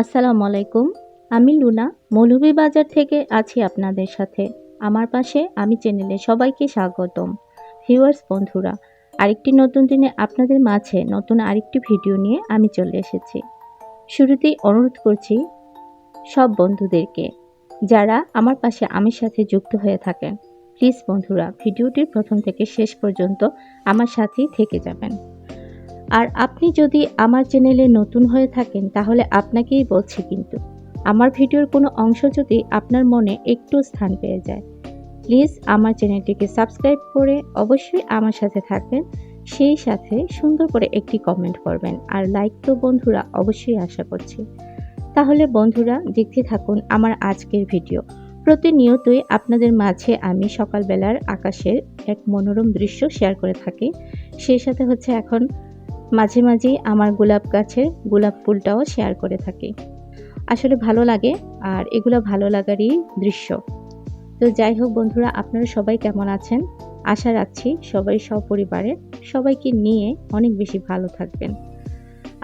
আসসালামু আলাইকুম আমি লুনা, মৌলভীবাজার থেকে আছি আপনাদের সাথে। আমার পাশে আমি চ্যানেলে সবাইকে স্বাগতম। ভিউয়ার্স, বন্ধুরা, আরেকটি নতুন দিনে আপনাদের মাঝে নতুন আরেকটি ভিডিও নিয়ে আমি চলে এসেছি। শুরুতেই অনুরোধ করছি সব বন্ধুদেরকে, যারা আমার পাশে আমির সাথে যুক্ত হয়ে থাকেন, প্লিজ বন্ধুরা, ভিডিওটির প্রথম থেকে শেষ পর্যন্ত আমার সাথেই থেকে যাবেন। আর আপনি যদি আমার চ্যানেলে নতুন হয়ে থাকেন, তাহলে আপনাকেই বলছি কিন্তু। আমার ভিডিওর কোনো অংশ যদি আপনার মনে একটু স্থান পেয়ে যায়, প্লিজ আমার চ্যানেলটিকে সাবস্ক্রাইব করে অবশ্যই আমার সাথে থাকবেন। সেই সাথে সুন্দর করে একটি কমেন্ট করবেন, আর লাইক তো বন্ধুরা অবশ্যই আশা করছি। তাহলে বন্ধুরা দেখতে থাকুন আমার আজকের ভিডিও। প্রতিনিয়তই আপনাদের মাঝে আমি সকালবেলার আকাশের এক মনোরম দৃশ্য শেয়ার করে থাকি। সেই সাথে হচ্ছে এখন মাঝে মাঝেই আমার গোলাপ গাছের গোলাপ ফুলটাও শেয়ার করে থাকি। আসলে ভালো লাগে আর এগুলো ভালো লাগারই দৃশ্য। তো যাই হোক বন্ধুরা, আপনারা সবাই কেমন আছেন? আশা রাখছি সবাই সপরিবারে সবাইকে নিয়ে অনেক বেশি ভালো থাকবেন।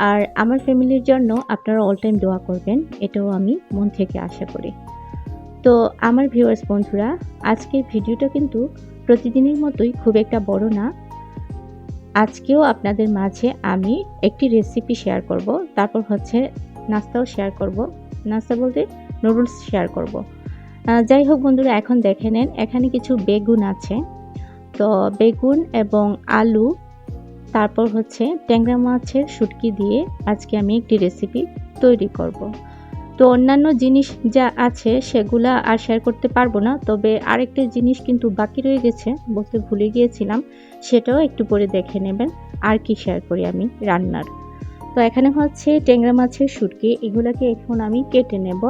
আর আমার ফ্যামিলির জন্য আপনারা অল টাইম দোয়া করবেন, এটাও আমি মন থেকে আশা করি। তো আমার ভিউয়ার্স বন্ধুরা, আজকের ভিডিওটা কিন্তু প্রতিদিনের মতোই খুব একটা বড় না আজকেও আপনাদের মাঝে আমি একটি রেসিপি শেয়ার করব। তারপর হচ্ছে নাস্তাও শেয়ার করব। নাস্তা বলতে নুডলস শেয়ার করব। যাই হোক বন্ধুরা, এখন দেখে নেন, এখানে কিছু বেগুন আছে। তো বেগুন এবং আলু, তারপর হচ্ছে ট্যাংরা মাছের শুটকি দিয়ে আজকে আমি একটি রেসিপি তৈরি করব। তো অন্যান্য জিনিস যা আছে সেগুলা আর শেয়ার করতে পারব না। তবে আরেকটা জিনিস কিন্তু বাকি রয়ে গেছে, বলতে ভুলে গিয়েছিলাম, সেটাও একটু পরে দেখে নেবেন। আর কি শেয়ার করি আমি রান্নার? তো এখানে হচ্ছে ট্যাংরা মাছের শুটকি, এগুলোকে এখন আমি কেটে নেব।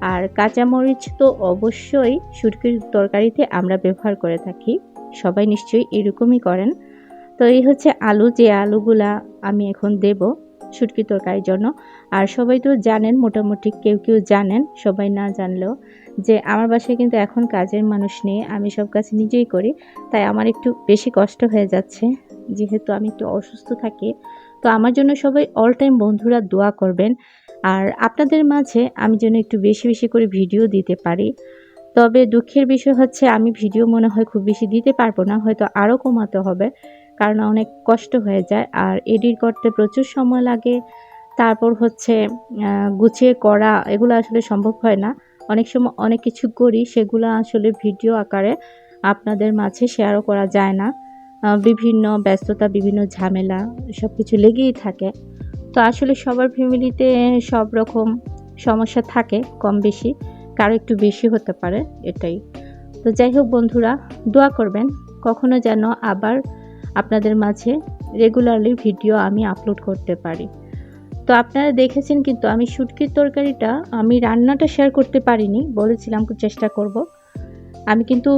আর কাঁচামরিচ তো অবশ্যই শুটকির তরকারিতে আমরা ব্যবহার করে থাকি, সবাই নিশ্চয়ই এরকমই করেন। তো এই হচ্ছে আলু, যে আলুগুলা আমি এখন দেব শুটকি তরকারির জন্য। আর সবাই তো জানেন, মোটামুটি কেউ কেউ জানেন, সবাই না জানলেও, যে আমার বাসায় কিন্তু এখন কাজের মানুষ নেই, আমি সব কাজ নিজেই করি, তাই আমার একটু বেশি কষ্ট হয়ে যাচ্ছে। যেহেতু আমি একটু অসুস্থ থাকি, তো আমার জন্য সবাই অল টাইম বন্ধুরা দোয়া করবেন। আর আপনাদের মাঝে আমি যেন একটু বেশি বেশি করে ভিডিও দিতে পারি। তবে দুঃখের বিষয় হচ্ছে, আমি ভিডিও মনে হয় খুব বেশি দিতে পারব না, হয়তো আরও কমাতে হবে। কারণ অনেক কষ্ট হয়ে যায়। আর এডিট করতে প্রচুর সময় লাগে। তারপর হচ্ছে গুছিয়ে করা, এগুলো আসলে সম্ভব হয় না। অনেক সময় অনেক কিছু করি, সেগুলো আসলে ভিডিও আকারে আপনাদের মাঝে শেয়ারও করা যায় না। বিভিন্ন ব্যস্ততা, বিভিন্ন ঝামেলা সব কিছু লেগেই থাকে। তো আসলে সবার ফ্যামিলিতে সব রকম সমস্যা থাকে, কম বেশি। কারও একটু বেশি হতে পারে, এটাই। তো যাই হোক বন্ধুরা, দোয়া করবেন, কখনো যেন আবার আপনাদের মাঝে রেগুলারলি ভিডিও আমি আপলোড করতে পারি। তো আপনারা দেখেছেন কিন্তু আমি শুটকির তরকারিটা, আমি রান্নাটা শেয়ার করতে পারিনি, বলেছিলাম চেষ্টা করব। আমি কিন্তু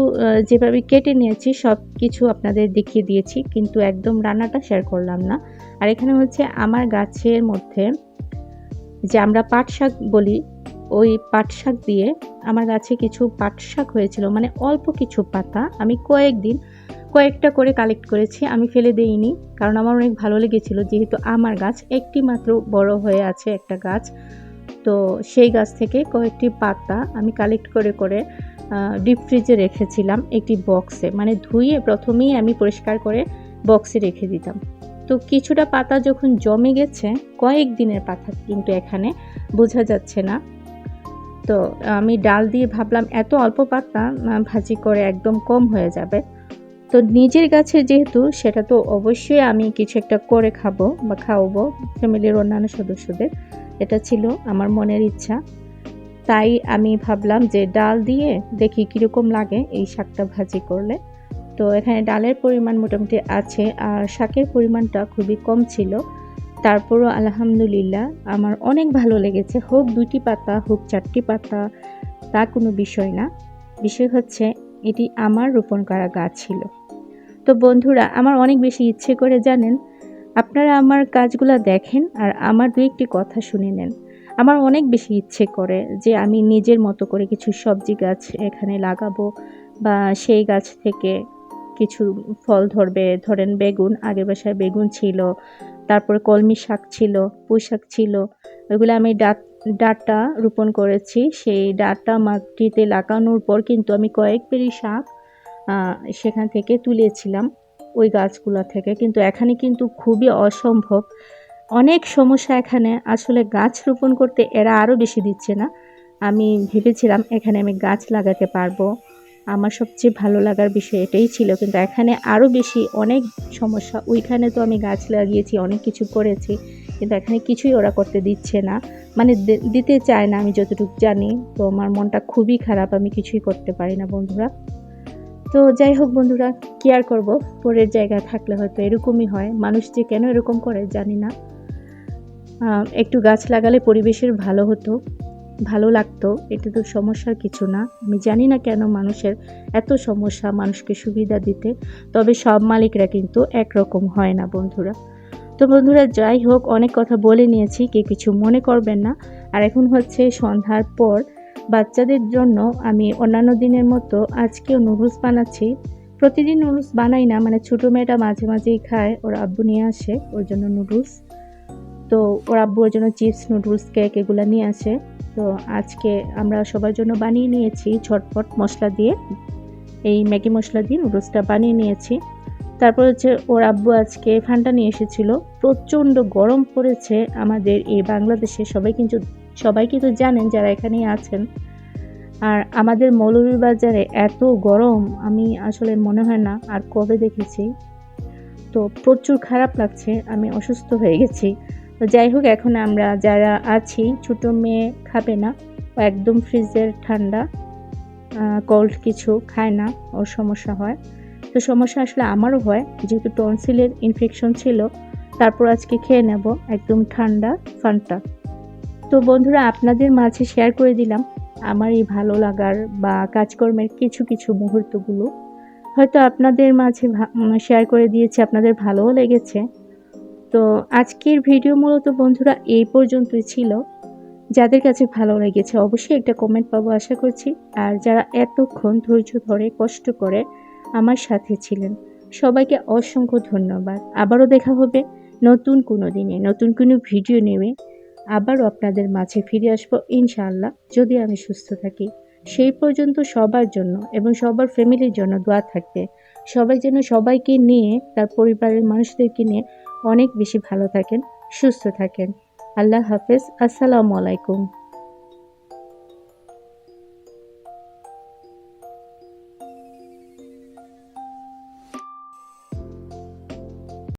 যেভাবে কেটে নিয়েছি সব কিছু আপনাদের দেখিয়ে দিয়েছি, কিন্তু একদম রান্নাটা শেয়ার করলাম না। আর এখানে হচ্ছে আমার গাছের মধ্যে যে আমরা পাট শাক বলি, ওই পাট শাক দিয়ে আমার গাছে কিছু পাট শাক হয়েছিল মানে অল্প কিছু পাতা। আমি কয়েকদিন কয়েকটা করে কালেক্ট করেছি, আমি ফেলে দেইনি, কারণ আমার অনেক ভালো লেগেছিল, যেহেতু আমার গাছ একটি মাত্র বড় হয়ে আছে একটা গাছ। তো সেই গাছ থেকে কয়েকটি পাতা আমি কালেক্ট করে করে ডিপ ফ্রিজে রেখেছিলাম একটি বক্সে মানে ধুয়ে প্রথমেই আমি পরিষ্কার করে বক্সে রেখে দিতাম। তো কিছুটা পাতা যখন জমে গেছে, কয়েক দিনের পাতা কিন্তু এখানে বোঝা যাচ্ছে না। তো আমি ডাল দিয়ে ভাবলাম, এত অল্প পাতা ভাজি করে একদম কম হয়ে যাবে। তো নিজের গাছে যেহেতু, সেটা তো অবশ্যই আমি কিছু একটা করে খাব বা খাওয়াবো ফ্যামিলির অন্যান্য সদস্যদের। এটা ছিল আমার মনের ইচ্ছা। তাই আমি ভাবলাম যে ডাল দিয়ে দেখি কীরকম লাগে এই শাকটা ভাজি করলে। তো এখানে ডালের পরিমাণ মোটামুটি আছে আর শাকের পরিমাণটা খুবই কম ছিল। তারপরও আলহামদুলিল্লাহ আমার অনেক ভালো লেগেছে। হোক দুটি পাতা, হোক চারটি পাতা, তা কোনো বিষয় না। বিষয় হচ্ছে এটি আমার রোপণ করা গাছ ছিল। তো বন্ধুরা, আমার অনেক বেশি ইচ্ছে করে জানেন, আপনারা আমার কাজগুলো দেখেন আর আমার দু একটি কথা শুনে নেন। আমার অনেক বেশি ইচ্ছে করে যে আমি নিজের মতো করে কিছু সবজি গাছ এখানে লাগাবো বা সেই গাছ থেকে কিছু ফল ধরবে। ধরেন বেগুন, আগের বাসায় বেগুন ছিল, তারপরে কলমি শাক ছিল, পুঁই শাক ছিল, ওইগুলো আমি ডাত ডাঁটা রোপণ করেছি। সেই ডাঁটা মাটিতে লাগানোর পর কিন্তু আমি কয়েক পেরি শাক সেখান থেকে তুলেছিলাম ওই গাছগুলো থেকে। কিন্তু এখানে কিন্তু খুবই অসম্ভব। অনেক সমস্যা এখানে। আসলে গাছ রোপণ করতে এরা আরও বেশি দিচ্ছে না। আমি ভেবেছিলাম এখানে আমি গাছ লাগাতে পারব। আমার সবচেয়ে ভালো লাগার বিষয় এটাই ছিল। কিন্তু এখানে আরও বেশি অনেক সমস্যা। ওইখানে তো আমি গাছ লাগিয়েছি, অনেক কিছু করেছি। কিন্তু এখানে কিছুই ওরা করতে দিচ্ছে না। মানে দিতে চায় না, আমি যতটুকু জানি। তো আমার মনটা খুবই খারাপ, আমি কিছুই করতে পারি না, বন্ধুরা। তো যাই হোক বন্ধুরা, কি আর করব? পরের জায়গায় থাকলে হয়তো এরকমই হয়। মানুষ যে কেন এরকম করে, জানি না। একটু গাছ লাগালে পরিবেশের ভালো হতো, ভালো লাগতো, এটা তো সমস্যার কিছু না। আমি জানি না কেন মানুষের এত সমস্যা, মানুষকে সুবিধা দিতে, তবে সব মালিকরা কিন্তু একরকম হয় না বন্ধুরা। তো বন্ধুরা, যাই হোক, অনেক কথা বলে নিয়েছি কে কিছু মনে করবেন না। আর এখন হচ্ছে সন্ধ্যার পর বাচ্চাদের জন্য আমি অন্যান্য দিনের মতো আজকেও নুডলস বানাচ্ছি। প্রতিদিন নুডলস বানাই না মানে ছোটো মেয়েটা মাঝে মাঝেই খায়, ওর আব্বু নিয়ে আসে ওর জন্য নুডলস। তো ওর আব্বু ওর জন্য চিপস, নুডলস, কেক এগুলো নিয়ে আসে। তো আজকে আমরা সবার জন্য বানিয়ে নিয়েছি ঝটপট মশলা দিয়ে। এই ম্যাগি মশলা দিয়ে নুডলসটা বানিয়ে নিয়েছি। তারপর হচ্ছে ওর আব্বু আজকে ফান্ডা নিয়ে এসেছিল। প্রচণ্ড গরম পড়েছে আমাদের এই বাংলাদেশে, সবাই কিন্তু সবাই কিন্তু জানেন যারা এখানেই আছেন। আর আমাদের মৌলভীবাজারে এত গরম, আমি আসলে মনে হয় না আর কবে দেখেছি। তো প্রচুর খারাপ লাগছে, আমি অসুস্থ হয়ে গেছি। তো যাই হোক, এখন আমরা যারা আছি, ছোটো মেয়ে খাবে না একদম ফ্রিজের ঠান্ডা কোল্ড কিছু খায় না, ওর সমস্যা হয়। তো সমস্যা আসলে আমারও হয়, যেহেতু টনসিলের ইনফেকশন ছিল, তারপর আজকে খেয়ে নেব একদম ঠান্ডা ফান্টা। তো বন্ধুরা, আপনাদের মাঝে শেয়ার করে দিলাম আমার এই ভালো লাগার বা কাজকর্মের কিছু কিছু মুহূর্তগুলো। হয়তো আপনাদের মাঝে শেয়ার করে দিয়েছি, আপনাদের ভালোও লেগেছে। তো আজকের ভিডিও মূলত বন্ধুরা এই পর্যন্তই ছিল। যাদের কাছে ভালো লেগেছে অবশ্যই একটা কমেন্ট পাবো আশা করছি। আর যারা এতক্ষণ ধৈর্য ধরে, কষ্ট করে আমার সাথে ছিলেন, সবাইকে অসংখ্য ধন্যবাদ। আবারও দেখা হবে নতুন কোনো দিনে, নতুন কোনো ভিডিও নেবে আবারও আপনাদের মাঝে ফিরে আসব ইনশাআল্লাহ। যদি আমি সুস্থ থাকি, সেই পর্যন্ত সবার জন্য এবং সবার ফ্যামিলির জন্য দোয়া থাকবে। সবাই যেন সবাইকে নিয়ে, তার পরিবারের মানুষদেরকে নিয়ে অনেক বেশি ভালো থাকেন, সুস্থ থাকেন। আল্লাহ হাফেজ। আসসালামু আলাইকুম।